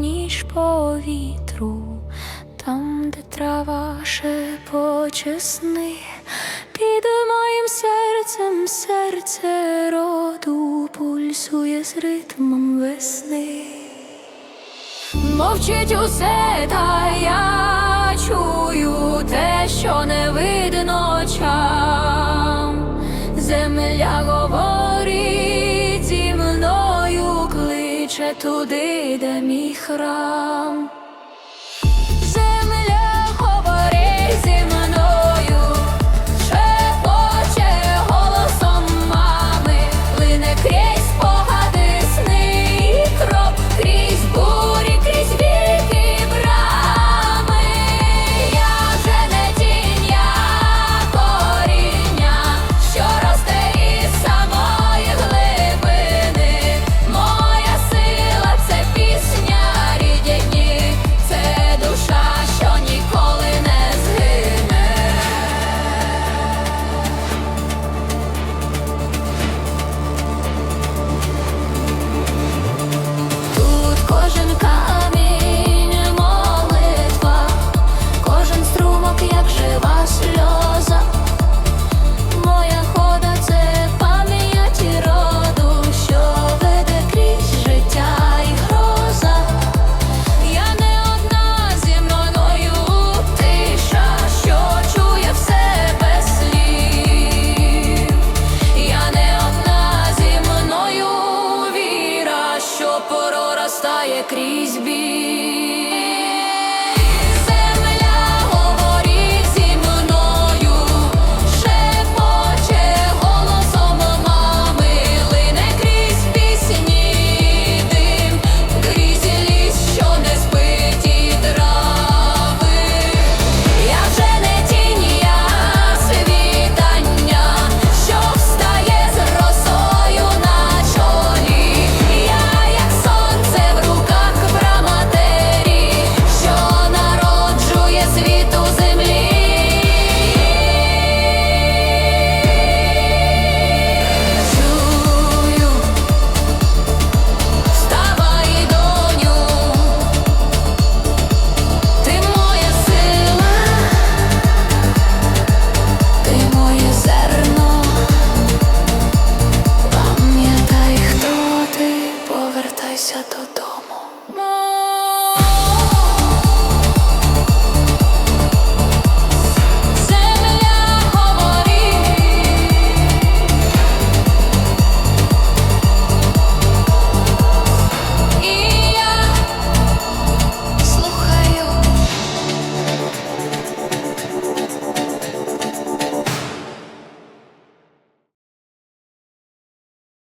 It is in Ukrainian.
ніж по вітру, там, де трава шепоче під моїм серцем серце роду пульсує з ритмом весни. Мовчить усе, та я чую те, що не видно часу туди, де мій храм. проростає крізь біль.